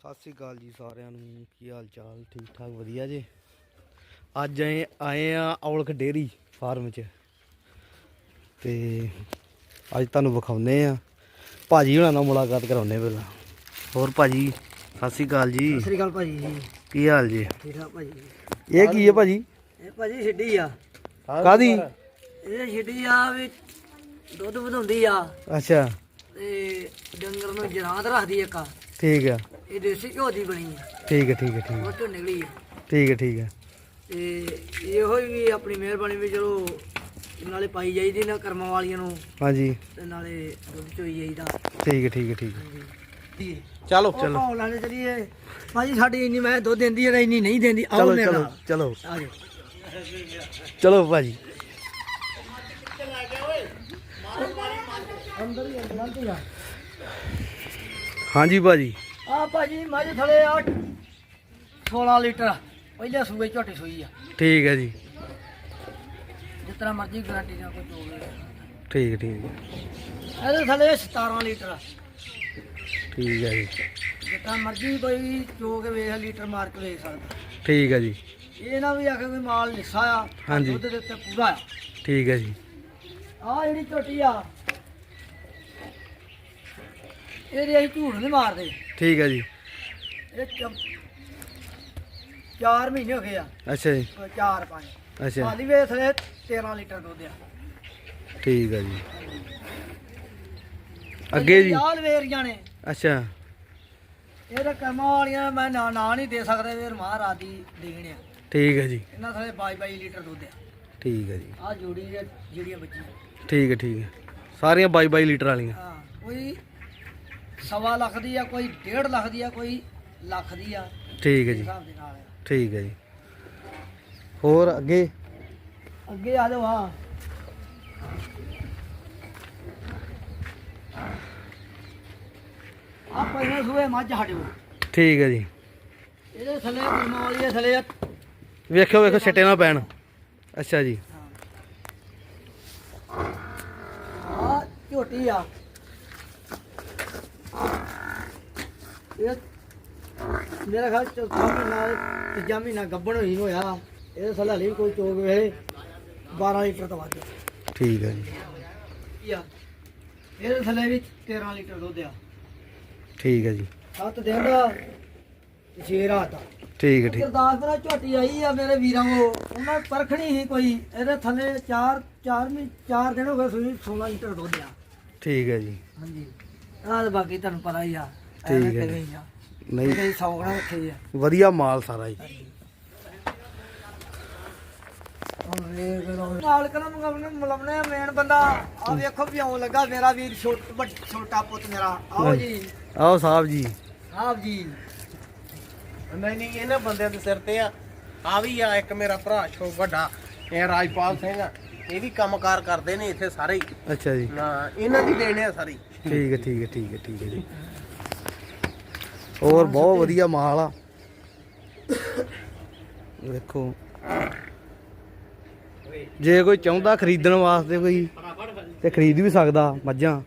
ਸਤਿ ਸ੍ਰੀ ਅਕਾਲ ਜੀ ਸਾਰਿਆਂ ਨੂੰ ਕੀ ਹਾਲ ਚਾਲ? ਠੀਕ ਠਾਕ ਵਧੀਆ ਜੀ? ਅੱਜ ਆਏ ਆਏ ਆ ਔਲਖ ਡੇਰੀ ਫਾਰਮ 'ਚ। ਤੇ ਅੱਜ ਤੁਹਾਨੂੰ ਵਿਖਾਉਨੇ ਆ। ਭਾਜੀ ਹੁਣਾਂ ਨਾਲ ਮੁਲਾਕਾਤ ਕਰਾਉਨੇ ਪਹਿਲਾਂ। ਹੋਰ ਭਾਜੀ ਸਤਿ ਸ੍ਰੀ ਅਕਾਲ ਜੀ। ਸਤਿ ਸ੍ਰੀ ਅਕਾਲ ਭਾਜੀ। ਜੀ ਕੀ ਹਾਲ ਜੀ? ਠੀਕ ਠਾਕ ਭਾਜੀ। ਇਹ ਕੀ ਹੈ ਭਾਜੀ? ਇਹ ਭਾਜੀ ਛਿੱਡੀ ਆ। ਕਾਦੀ ਇਹ ਛਿੱਡੀ ਆ ਵੀ ਦੁੱਧ ਵਧਾਉਂਦੀ ਆ। ਅੱਛਾ। ਤੇ ਡੰਗਰ ਨੂੰ ਜਰਾਂਦ ਰੱਖਦੀ ਇੱਕ। ਆ। ਠੀਕ ਹੈ ਇਹ ਦੇਸੀ ਘਿਓ ਦੀ ਬਣੀ ਆ। ਠੀਕ ਹੈ ਠੀਕ ਹੈ ਠੀਕ ਉਹ ਹੈ ਚੋਂ ਨਿਕਲੀ ਆ। ਠੀਕ ਹੈ ਠੀਕ ਹੈ। ਤੇ ਇਹੋ ਹੀ ਵੀ ਆਪਣੀ ਮਿਹਰਬਾਨੀ ਵੀ ਚਲੋ ਨਾਲੇ ਪਾਈ ਜਾਈਦੀ ਨਾ ਕਰਮਾਂ ਵਾਲੀਆਂ ਨੂੰ। ਹਾਂਜੀ। ਤੇ ਨਾਲੇ ਦੁੱਧ ਚੋਈ ਜਾਈਦਾ। ਠੀਕ ਹੈ ਠੀਕ ਹੈ ਠੀਕ ਹੈ। ਜੀ ਚਲੋ ਉਹ ਲਾਣੇ ਚਲੀਏ। ਭਾਜੀ ਸਾਡੀ ਇੰਨੀ ਮੈਂ ਦੁੱਧ ਦਿੰਦੀ ਹੈ ਇੰਨੀ ਨਹੀਂ ਦਿੰਦੀ। ਆਓ ਚਲੋ ਮੇਰੇ ਚਲੋ ਨਾਲ। ਚਲੋ। ਆ ਜਾਓ। ਚਲੋ ਭਾਜੀ। ਅੰਦਰ ਹੀ ਅੰਦਰ ਹੀ ਆ ਹਾਂਜੀ ਭਾਜੀ। ਆ ਭਾਜੀ ਮੱਝ ਥਲੇ ਆ 16 ਲੀਟਰ ਪਹਿਲੇ ਸੂਏ ਝੋਟੀ ਸੂਈ ਆ। ਠੀਕ ਹੈ ਜੀ। ਜਿਸ ਤਰ੍ਹਾਂ ਮਰਜ਼ੀ ਗਾਰੰਟੀ ਨਾਲ ਕੋਈ ਚੋਵੇ ਠੀਕ ਠੀਕ। ਇਹਦੇ ਥਲੇ 17 ਲੀਟਰ ਆ। ਠੀਕ ਹੈ ਜੀ। ਜਿਸ ਤਰ੍ਹਾਂ ਮਰਜ਼ੀ ਕੋਈ ਚੋ ਕੇ ਵੇਖ ਲੀਟਰ ਮਾਰ ਕੇ ਵੇਖ ਸਕਦਾ। ਠੀਕ ਹੈ ਜੀ। ਇਹ ਨਾ ਵੀ ਆਖੇ ਕੋਈ ਮਾਲ ਲਿੱਸਾ ਆ ਹਾਂਜੀ। ਦੁੱਧ ਦੇ ਉੱਤੇ ਪੂਰਾ ਆ। ਠੀਕ ਹੈ ਜੀ। ਆ ਜਿਹੜੀ ਝੋਟੀ ਆ ਇਹਦੇ ਅਸੀਂ ਝੂਠ ਨਹੀਂ ਮਾਰਦੇ। ਠੀਕ ਹੈ ਜੀ। ਇਹ 4 ਮਹੀਨੇ ਹੋ ਗਏ ਆ। ਅੱਛਾ ਜੀ। 4 5 ਅੱਛਾ। ਹਾਲੀ ਵੇ ਥਲੇ 13 ਲੀਟਰ ਦੁੱਧ ਆ। ਠੀਕ ਹੈ ਜੀ। ਅੱਗੇ ਜੀ। ਯਾਦ ਵੇਰੀਆਂ ਨੇ। ਅੱਛਾ। ਇਹ ਤਾਂ ਕਰਮਾਂ ਵਾਲੀਆਂ ਮੈਂ ਨਾ ਨਾ ਨਹੀਂ ਦੇ ਸਕਦਾ ਵੀਰ ਮਹਾਰਾਜ ਦੀ ਦੇਣ ਆ। ਠੀਕ ਹੈ ਜੀ। ਇਹਨਾਂ ਥਲੇ 22 22 ਲੀਟਰ ਦੁੱਧ ਆ। ਠੀਕ ਹੈ ਜੀ। ਆ ਜੋੜੀ ਜਿਹੜੀਆਂ ਬੱਚੀਆਂ। ਠੀਕ ਹੈ ਠੀਕ ਹੈ। ਸਾਰੀਆਂ 22 22 ਲੀਟਰ ਵਾਲੀਆਂ। ਸਵਾ ਲੱਖ ਦੀ ਆ ਕੋਈ 1.5 ਲੱਖ ਦੀ ਆ ਕੋਈ ਲੱਖ ਦੀ ਆ। ਠੀਕ ਹੈ ਜੀ। ਹਿਸਾਬ ਦੇ ਨਾਲ ਆ। ਠੀਕ ਹੈ ਜੀ। ਹੋਰ ਅੱਗੇ? ਅੱਗੇ ਆ ਜਾਓ ਹਾਂ। ਆ ਪਹਿਲੇ ਸੂਏ ਮੱਝ ਹਟਿਓ। ਠੀਕ ਹੈ ਜੀ। ਇਹਦੇ ਥੱਲੇ ਕਰਮਾਂ ਵਾਲੀ ਦੇ ਥੱਲੇ ਆ। ਵੇਖਿਓ ਵੇਖੋ ਛਿੱਟੇ ਨਾ ਪੈਣ। ਅੱਛਾ ਜੀ। ਆ ਝੋਟੀ ਆ। ਇਹ ਮੇਰਾ ਖਿਆਲ ਚੌਥਾ ਮਹੀਨਾ ਤੀਜਾ ਮਹੀਨਾ ਗੱਭਣ ਹੋਈ ਨੂੰ ਹੋਇਆ। ਇਹਦੇ ਥੱਲੇ ਹਲੇ ਵੀ ਕੋਈ ਚੋਗ ਵੇਲੇ 12 ਲੀਟਰ ਤੋਂ ਵੱਧ। ਠੀਕ ਹੈ ਜੀ। ਇਹਦੇ ਥੱਲੇ ਵੀ 13 ਲੀਟਰ ਦੁੱਧ ਆ। ਠੀਕ ਹੈ ਜੀ। 7 ਦਿਨ ਦਾ 6 ਰਾਤ ਦਾ ਠੀਕ ਹੈ ਠੀਕ ਗੁਰਦਾਸਪੁਰਾ ਝੋਟੀ ਆਈ ਆ ਮੇਰੇ ਵੀਰਾਂ ਕੋ ਉਹਨਾਂ ਪਰਖਣੀ ਸੀ ਕੋਈ। ਇਹਦੇ ਥੱਲੇ 4 4 ਮੀ 4 ਦਿਨ ਹੋ ਗਏ ਸੂਈ 16 ਲੀਟਰ ਦੁੱਧ ਆ। ਠੀਕ ਹੈ ਜੀ। ਹਾਂਜੀ। ਆਹ ਤਾਂ ਬਾਕੀ ਤੁਹਾਨੂੰ ਪਤਾ ਹੀ ਆ ਠੀਕ ਹੈ ਕਿਵੇਂ ਆ। ਨਹੀਂ। ਕਈ ਸੌਗਣਾ ਰੱਖੇ ਆ। ਵਧੀਆ ਮਾਲ ਸਾਰਾ ਜੀ। ਨਾਲ ਕਲਮ ਮਗਮਨੇ ਮਲਮਨੇ ਮੇਨ ਬੰਦਾ। ਆ ਵੇਖੋ ਵੀ ਆਉਣ ਲੱਗਾ ਮੇਰਾ ਵੀਰ ਛੋਟ- ਵੱਡ- ਛੋਟਾ ਪੁੱਤ ਮੇਰਾ। ਆਓ ਜੀ। ਆਓ ਸਾਹਿਬ ਜੀ। ਆਪ ਜੀ। ਨਹੀਂ ਨਹੀਂ ਇਹਨਾਂ ਬੰਦਿਆਂ ਦੇ ਸਿਰ ਤੇ ਆ। ਆ ਵੀ ਆ ਇੱਕ ਮੇਰਾ ਭਰਾ ਛੋ ਵੱਡਾ। ਇਹ ਰਾਜਪਾਲ ਸਿੰਘ ਆ। ਇਹ ਵੀ ਕੰਮਕਾਰ ਕਰਦੇ ਨੇ ਇੱਥੇ ਸਾਰੇ ਹੀ। ਅੱਛਾ ਜੀ। ਨਾ ਇਹਨਾਂ ਦੀ ਦੇਣੇ ਆ ਸਾਰੀ। ਠੀਕ ਹੈ ਠੀਕ ਹੈ ਠੀਕ ਹੈ ਠੀਕ ਹੈ ਜੀ। ਹੋਰ ਬਹੁਤ ਵਧੀਆ ਮਾਲ ਆ। ਦੇਖੋ ਜੇ ਕੋਈ ਚਾਹੁੰਦਾ ਖਰੀਦਣ ਵਾਸਤੇ ਕੋਈ ਤੇ ਖਰੀਦ ਵੀ ਸਕਦਾ ਮੱਝਾਂ।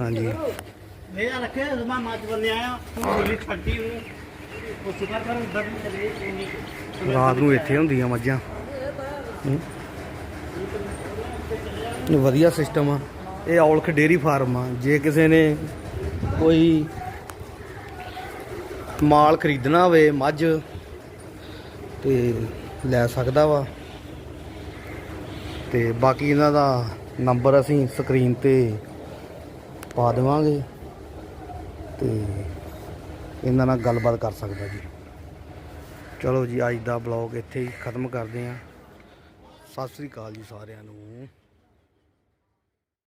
ਹਾਂਜੀ। ਮੇਰਾ ਰੱਖਿਆ ਜ਼ਮਾ ਮੱਚ ਬੰਨੇ ਆਇਆ ਤੂੰ ਬੋਲੀ ਛੱਡੀ ਉਹਨੂੰ। ਉਹ ਸੁਧਾਰ ਕਰ ਉਧਰ ਨੂੰ ਚਲੇ ਇੰਨੀ ਰਾਤ ਨੂੰ ਇੱਥੇ ਹੁੰਦੀਆਂ ਮੱਝਾਂ। ਵਧੀਆ ਸਿਸਟਮ ਆ। ਇਹ ਔਲਖ ਡੇਰੀ ਫਾਰਮ ਆ। ਜੇ ਕਿਸੇ ਨੇ ਕੋਈ ਮਾਲ ਖਰੀਦਣਾ ਹੋਵੇ ਮੱਝ, ਤੇ ਲੈ ਸਕਦਾ ਵਾ। ਤੇ ਬਾਕੀ ਇਹਨਾਂ ਦਾ ਨੰਬਰ ਅਸੀਂ ਸਕਰੀਨ ਤੇ ਪਾ ਦੇਵਾਂਗੇ, ਤੇ ਇਹਨਾਂ ਨਾਲ ਗੱਲਬਾਤ ਕਰ ਸਕਦਾ ਜੀ। ਚਲੋ ਜੀ, ਅੱਜ ਦਾ ਬਲੌਗ ਇੱਥੇ ਹੀ ਖਤਮ ਕਰਦੇ ਹਾਂ। ਸਤਿ ਸ੍ਰੀ ਅਕਾਲ ਜੀ ਸਾਰਿਆਂ ਨੂੰ।